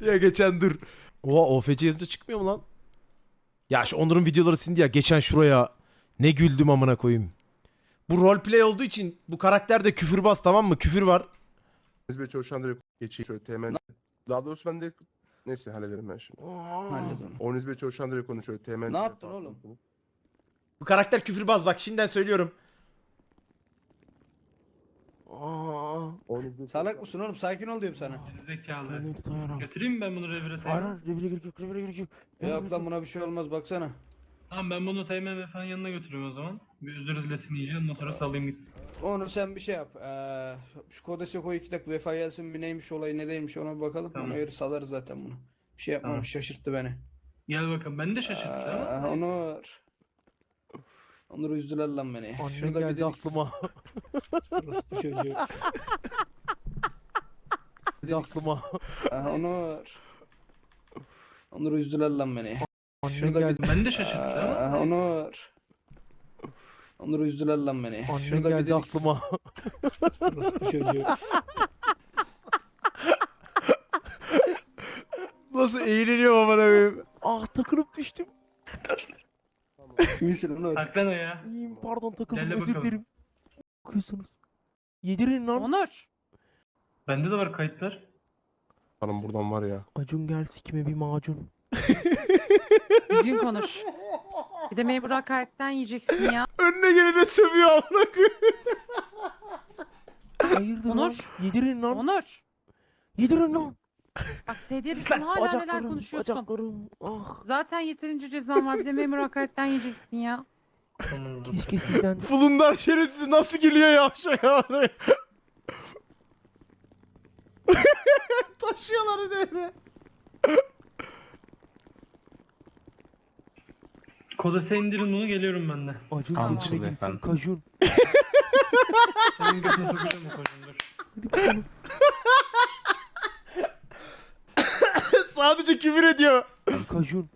Ya geçen dur. Oha OFC yazınca çıkmıyor mu lan? Ya şu Onur'un videoları silindi ya. Geçen şuraya ne güldüm amına koyayım. Bu roleplay olduğu için bu karakterde küfürbaz tamam mı? Küfür var. Çoğuşan direkt geçeyim şöyle temen. Daha doğrusu ben de neyse hallederim ben şimdi. Hallet onu. Oyunuz bir çoğuşan direkt konu şöyle temen. Ne yaptın oğlum? Bu karakter küfürbaz bak şimdiden söylüyorum. Bir Salak mısın oğlum? Sakin ol diyorum sana. Zekalı. Götüreyim mi ben bunu revire Teğmen? Yok lan buna bir şey olmaz baksana. Tamam ben bunu Teğmen ve yanına götürüyorum o zaman. Bir özür dilesin iyice ondan sonra salayım gitsin. Onu sen bir şey yap. Ee, şu kodese koy iki dakika vefa gelsin bir neymiş olayı ne değilmiş ona bir bakalım. Tamam. Ona göre salarız zaten bunu. Bir şey yapmamış Tamam. şaşırttı beni. Gel bakalım beni de şaşırttı Aa, ama. Onur. Onur üzdüler lan beni. Annem Şurada bir geldi delik. aklıma. Orospu çocuğu. Geldi aklıma. Aa, Onur. Onur üzdüler lan beni. Annem Şurada geldi. Beni de şaşırttı Aa, ama. Onur. Onur üzdüler lan beni. Annem Şurada bir geldi aklıma. Orospu çocuğu. Nasıl eğleniyor amına koyayım. Ah takılıp düştüm. Misin Onur? Saklan o ya. İyiyim pardon takıldım Gel özür bakalım. dilerim. Bakıyorsunuz. Yedirin lan. Onur. Bende de var kayıtlar. Hanım buradan var ya. Acun gel sikime bir macun. Düzgün konuş. Bir de memur hakaretten yiyeceksin ya. Önüne gelene sövüyor amına koyayım. Hayırdır lan? Onur. Yedirin lan. Onur. Yedirin lan. Bak sedyelisin hala neler konuşuyorsun. bacaklarım. Ah. Zaten yeterince cezan var. Bir de memur hakaretten yiyeceksin ya. Keşke sizden. Bulundar şerefsiz nasıl gülüyor yavşak amına. Taşıyorlar öyle. Kodese indirin bunu geliyorum ben de. Acun Tamam. girsin efendim. kajun. Senin götüne sokacağım o dur. Sadece küfür ediyor. Kajun.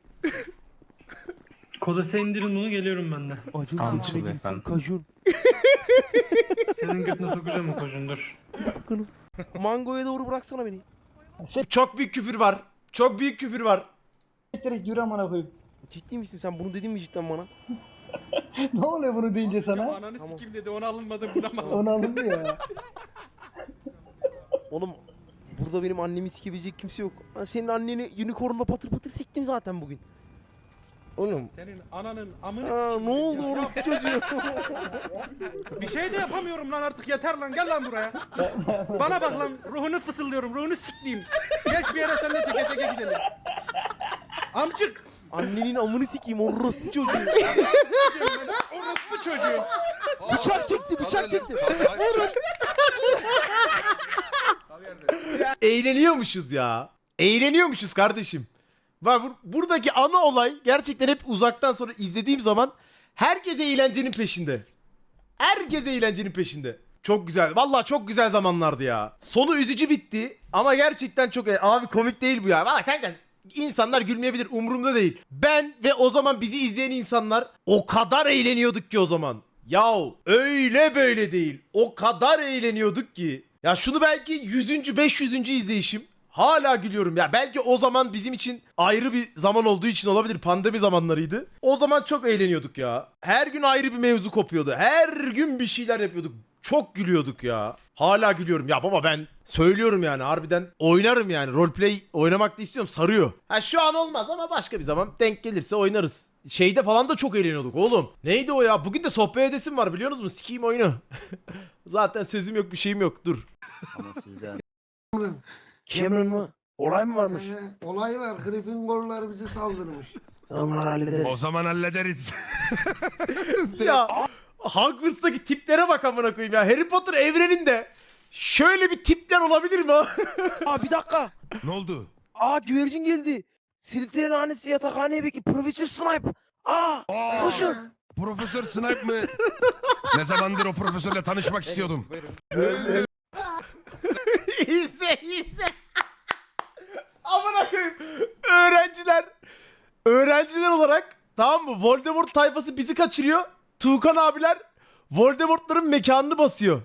Kodese indirin bunu geliyorum ben de. Acun Tamam. girsin efendim. kajun. Senin götüne sokacağım o kocun dur. Mangoya doğru bıraksana beni. Çok büyük küfür var. Çok büyük küfür var. Direkt yürü amına koyayım. Ciddi misin sen bunu dedin mi cidden bana? ne oluyor bunu deyince sana? Ananı sikim dedi ona alınmadı buna mı? Onu alındı ya. Oğlum burada benim annemi sikebilecek kimse yok. Ben senin anneni unicornla patır patır siktim zaten bugün. Oğlum. Senin ananın amını Aa, ne oldu orospu çocuğu? Bir şey de yapamıyorum lan artık yeter lan gel lan buraya. Bana bak lan ruhunu fısıldıyorum ruhunu sikleyeyim. Geç bir yere seninle teke teke gidelim. Amcık. Annenin amını sikeyim orospu çocuğu. Orospu çocuğu. bıçak çekti bıçak çekti. Eğleniyormuşuz ya. Eğleniyormuşuz kardeşim. Bak bur- buradaki ana olay gerçekten hep uzaktan sonra izlediğim zaman herkes eğlencenin peşinde. Herkes eğlencenin peşinde. Çok güzel. Vallahi çok güzel zamanlardı ya. Sonu üzücü bitti ama gerçekten çok e- abi komik değil bu ya. Valla kanka insanlar gülmeyebilir umurumda değil. Ben ve o zaman bizi izleyen insanlar o kadar eğleniyorduk ki o zaman. Yahu öyle böyle değil. O kadar eğleniyorduk ki. Ya şunu belki 100. 500. izleyişim. Hala gülüyorum ya. Belki o zaman bizim için ayrı bir zaman olduğu için olabilir. Pandemi zamanlarıydı. O zaman çok eğleniyorduk ya. Her gün ayrı bir mevzu kopuyordu. Her gün bir şeyler yapıyorduk. Çok gülüyorduk ya. Hala gülüyorum. Ya baba ben söylüyorum yani harbiden oynarım yani. Roleplay oynamak da istiyorum. Sarıyor. Ha şu an olmaz ama başka bir zaman denk gelirse oynarız. Şeyde falan da çok eğleniyorduk oğlum. Neydi o ya? Bugün de sohbet edesim var biliyor musunuz? Sikeyim oyunu. Zaten sözüm yok bir şeyim yok. Dur. Cameron mı? Olay mı varmış? Ee, olay var. Gryffindorlar bize saldırmış. Tamam hallederiz. O zaman hallederiz. ya Hogwarts'taki tiplere bak amına koyayım ya. Harry Potter evreninde şöyle bir tipler olabilir mi? Aa bir dakika. ne oldu? Aa güvercin geldi. Hanesi yatakhaneye bekliyor. Profesör Snipe. Aa Aa, koşun. Profesör Snipe mi? ne zamandır o profesörle tanışmak istiyordum. izle izle. amına koyayım. Öğrenciler. Öğrenciler olarak tamam mı? Voldemort tayfası bizi kaçırıyor. Tuğkan abiler Voldemort'ların mekanını basıyor.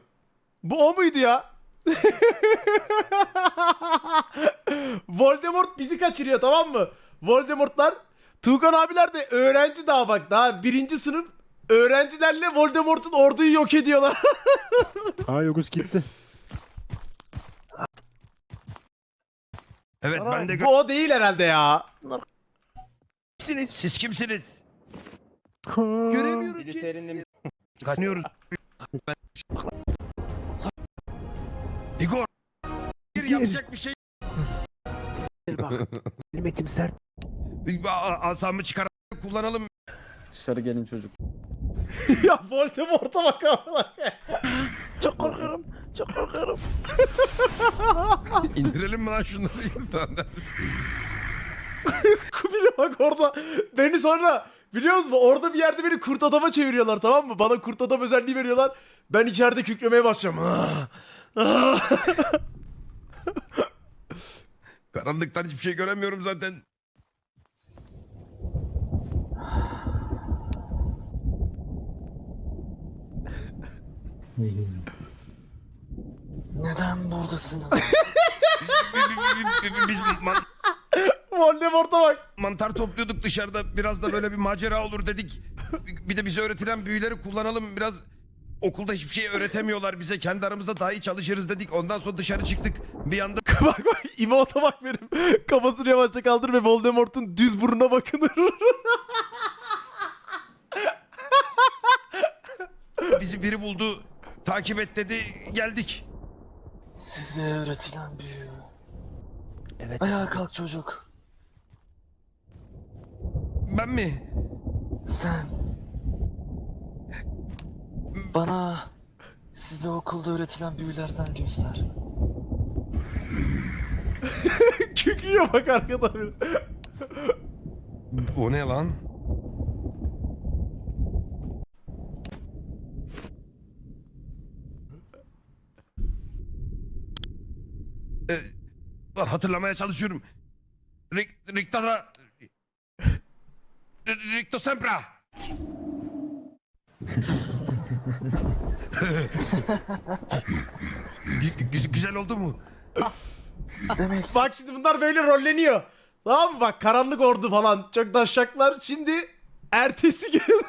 Bu o muydu ya? Voldemort bizi kaçırıyor tamam mı? Voldemortlar Tuğkan abiler de öğrenci daha bak daha birinci sınıf öğrencilerle Voldemort'un orduyu yok ediyorlar. Ha Yogus gitti. Evet ben de gö- Bu o değil herhalde ya. Siz kimsiniz? Göremiyorum ki. Kaçıyoruz. Igor. Bir yapacak bir şey. Metin sert. A- a- Asamı çıkar kullanalım. Dışarı gelin çocuk. ya Voldemort'a bak. Çok korkarım. Çok korkarım. İndirelim mi lan şunları? Bir bak orada beni sonra biliyor musun orada bir yerde beni kurt adama çeviriyorlar tamam mı? Bana kurt adam özelliği veriyorlar. Ben içeride kükremeye başlıyorum. Ah, ah. Karanlıktan hiçbir şey göremiyorum zaten. Neden buradasınız? Biz man- Voldemort'a bak. mantar topluyorduk dışarıda. Biraz da böyle bir macera olur dedik. Bir de bize öğretilen büyüleri kullanalım. Biraz okulda hiçbir şey öğretemiyorlar bize. Kendi aramızda daha iyi çalışırız dedik. Ondan sonra dışarı çıktık. Bir anda bak bak İmot'a bak benim. Kafasını yavaşça kaldır ve Voldemort'un düz burnuna bakınır. bizi biri buldu. Takip et dedi. Geldik. Size öğretilen büyü. Evet. Ayağa kalk çocuk. Ben mi? Sen. Bana size okulda öğretilen büyülerden göster. Kükrüyor bak arkada bir. O ne lan? Ee, hatırlamaya çalışıyorum. Rick, Rictora... Ricto Sempra! Gü- gü- güzel oldu mu? Demek Bak şimdi bunlar böyle rolleniyor. Tamam mı? Bak karanlık ordu falan. Çok taşacaklar. Şimdi ertesi gün.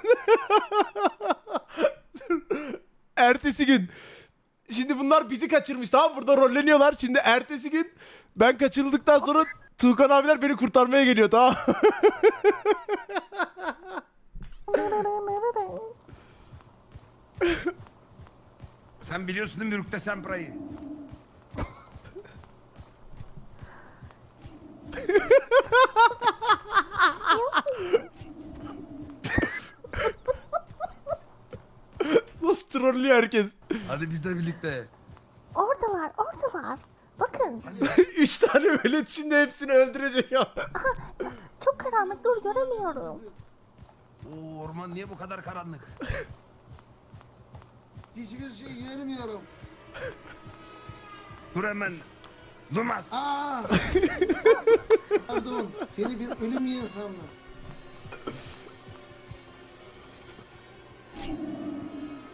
ertesi gün. Şimdi bunlar bizi kaçırmış tamam mı? Burada rolleniyorlar. Şimdi ertesi gün ben kaçırıldıktan sonra Tuğkan abiler beni kurtarmaya geliyor tamam mı? Sen biliyorsun değil mi Ricto Sempra'yı? Nasıl trollüyor herkes. Hadi biz de birlikte. Oradalar, oradalar. Bakın, Üç tane velet şimdi hepsini öldürecek ya. çok karanlık, dur göremiyorum. Oo, orman niye bu kadar karanlık? hiçbir şey görmüyorum. Dur hemen. Lumaz. Aa! Pardon, seni bir ölüm yiyen sandım.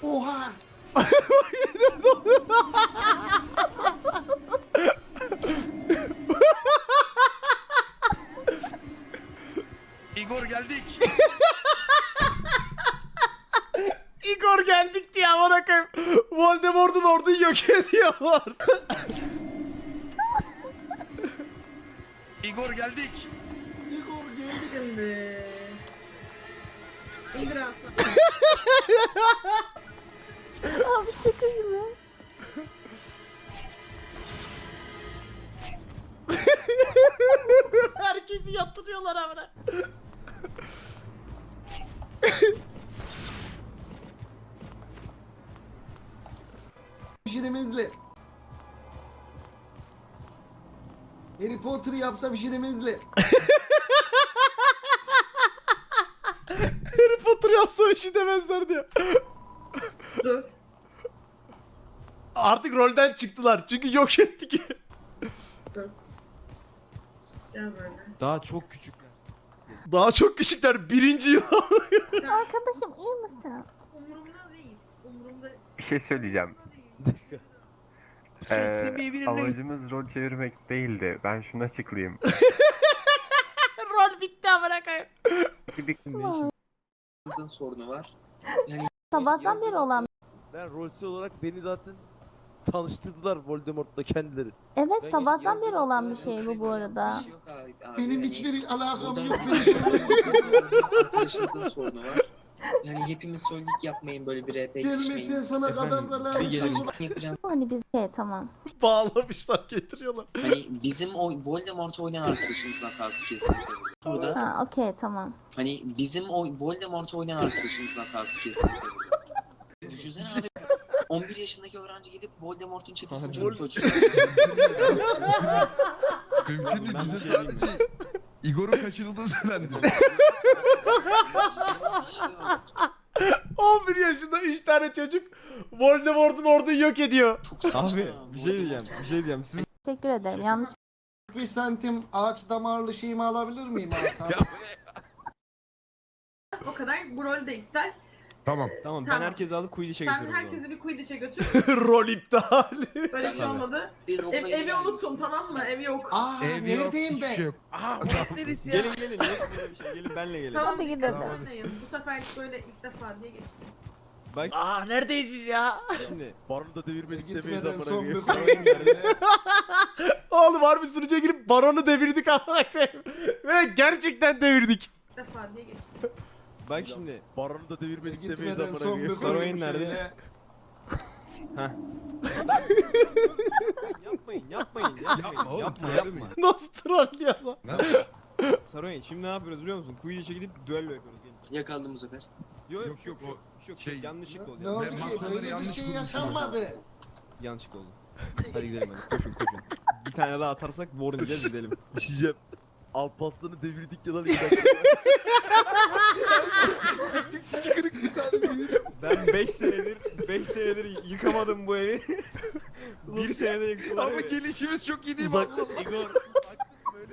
Oha! yok ediyorlar. Igor geldik. Igor geldi. Abi şaka gibi. Herkesi yatırıyorlar amına. Harry Potter yapsa bir şey demezler. Harry Potter yapsa bir şey demezler diyor. Artık rolden çıktılar çünkü yok ettik. Daha çok küçükler. Daha çok küçükler birinci yıl. Arkadaşım iyi misin? Bir şey söyleyeceğim. Ee, amacımız rol çevirmek değildi. Ben şunu açıklayayım. Rol bitti amına koyayım. Bir sorunu var. Sabahtan beri olan. Ben rolsüz olarak beni zaten tanıştırdılar Voldemort'la kendileri. Evet Ben sabahtan beri olan bir şey bu bu arada. Benim hiçbir alakam yok. Arkadaşımızın sorunu var. Yani hepimiz söyledik yapmayın böyle bir RP Gelmesin sana adamlarla yapacağım. Hani biz şey tamam. Bağlamışlar getiriyorlar. Hani bizim o Voldemort oynayan arkadaşımızın hatası kesinlikle burada. Ha okey tamam. hani bizim o Voldemort oynayan arkadaşımızın hatası kesinlikle. Düşünsene abi 11 yaşındaki öğrenci gelip Voldemort'un çetesini çocuk koçuyor. Mümkün değil. Bize sadece Igor'un kaçırıldığı söylendi. 11 yaşında 3 tane çocuk Voldemort'un orduyu yok ediyor. Çok saçma. bir şey diyeceğim. Bir şey diyeceğim. Siz Teşekkür ederim. Yanlış bir santim ağaç damarlı şeyimi alabilir miyim Hasan? O kadar bu rol de iptal. Tamam. Tamam ben herkesi alıp Quidditch'e Sen herkesi bir Quidditch'e götür. Rol iptal. Böyle bir şey olmadı. Siz okula Ev, evi unutun gelmişsiniz. tamam mı? Ev yok. Aa neredeyim ben? yok. Neresi ya? Gelin gelin. Yok böyle bir şey. Gelin benle gelin. Tamam Hadi gidelim. oynayın. Bu sefer böyle ilk defa diye geçti. Bak Aa neredeyiz biz ya? şimdi. Baronu da devirmedik Gitmeden son bir Oğlum harbi sunucuya girip baronu devirdik amına koyayım. Ve gerçekten devirdik. İlk defa diye geçti. Bak şimdi. Baronu da devirmedik Gitmeden son bir Sarayın koyayım nerede? şöyle. Yapmayın yapmayın yapmayın. yapma yapma. Nasıl troll ya lan? Saroyin şimdi ne yapıyoruz biliyor musun? Quidditch'e gidip düello yapıyoruz. Gelin. Yakaladım bu sefer. Yok Yok, yok yok. yok, şey- yanlışlıkla oldu. Ne oldu ki? Böyle bir şey yaşanmadı. Yanlışlıkla oldu. Hadi gidelim hadi. Koşun koşun. Bir tane daha atarsak Warren gidelim. Diyeceğim. Alparslan'ı devirdik ya lan. Ben 5 senedir 5 senedir yıkamadım bu evi. bir senede yıktılar Ama evi. gelişimiz çok iyi değil mi? Uzak Igor.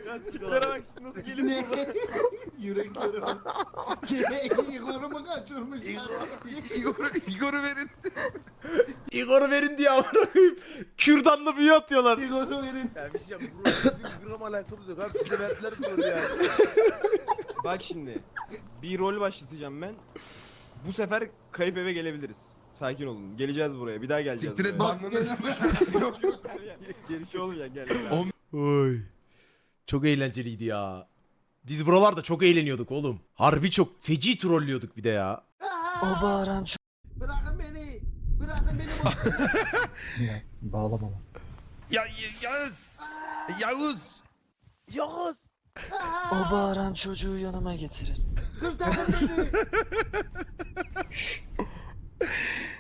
Ya tiplere bak nasıl gelip Ne? burada. Yürekleri var. Igor'u mu kaçırmışlar? Igor'u Igor'u verin. Igor'u verin diye amına koyayım. Kürdanlı büyü atıyorlar. Igor'u verin. Ya bir şey yap. Bro, bizim gram alakamız yok abi. Bize verdiler bu rolü yani. Bak şimdi. Bir rol başlatacağım ben. Bu sefer kayıp eve gelebiliriz. Sakin olun. Geleceğiz buraya. Bir daha geleceğiz. Siktir et buraya. Bak yok yok gel gel. Geri şey olmayacak gel. gel. Oy. Çok eğlenceliydi ya. Biz buralarda çok eğleniyorduk oğlum. Harbi çok feci trollüyorduk bir de ya. O bağıran Bırakın Bırakın beni. Ya Yağız. Yağız. Yağız. o bağıran çocuğu yanıma getirin. Kurtarın beni.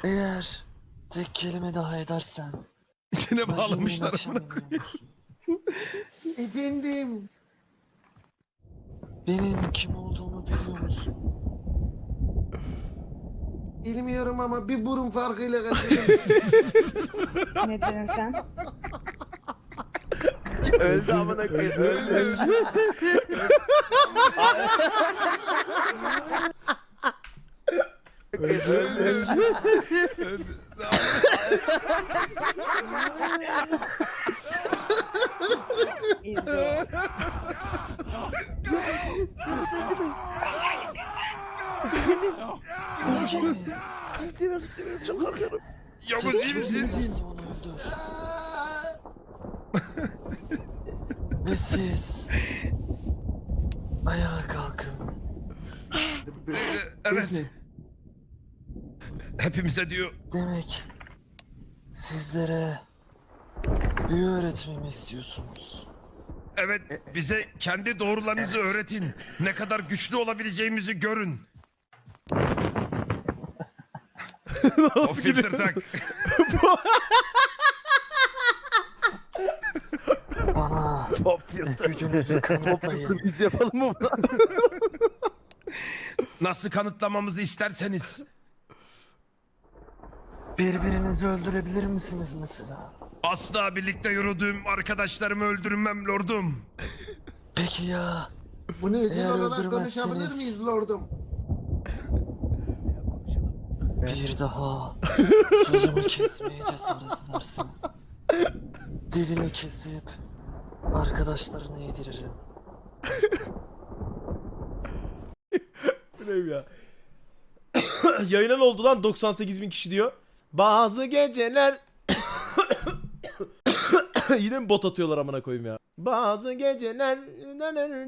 Eğer tek kelime daha edersen Yine ben bağlamışlar. amına koyayım. Efendim. Benim kim olduğumu biliyor musun? Bilmiyorum ama bir burun farkıyla kaçırdım. Ne dedin sen? Öldü amına koyayım. Öldü. Öldü. Yavuz iyi misin? Varsa onu öldür. Ve siz ayağa kalkın. Evet. Hepimize diyor. Demek sizlere büyü öğretmemi istiyorsunuz. Evet bize kendi doğrularınızı öğretin. Ne kadar güçlü olabileceğimizi görün. o Nasıl filtre gülüyor? tak. Bana gücünüzü kanıtlayın. Biz yapalım mı bunu? Nasıl kanıtlamamızı isterseniz. Birbirinizi öldürebilir misiniz mesela? Asla birlikte yürüdüğüm arkadaşlarımı öldürmem lordum. Peki ya Bunu özel Eğer olarak öldürmezseniz- konuşabilir miyiz lordum? bir daha sözümü kesmeye cesaret edersin. Dilini kesip arkadaşlarına yediririm. Ya? Yayınan oldu lan 98 bin kişi diyor. Bazı geceler Yine mi bot atıyorlar amına koyayım ya? Bazı geceler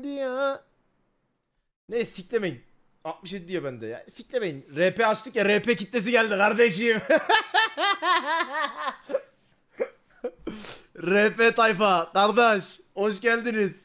diyor. Ne siklemeyin. 67 diyor bende ya. Siklemeyin. RP açtık ya RP kitlesi geldi kardeşim. RP tayfa kardeş hoş geldiniz.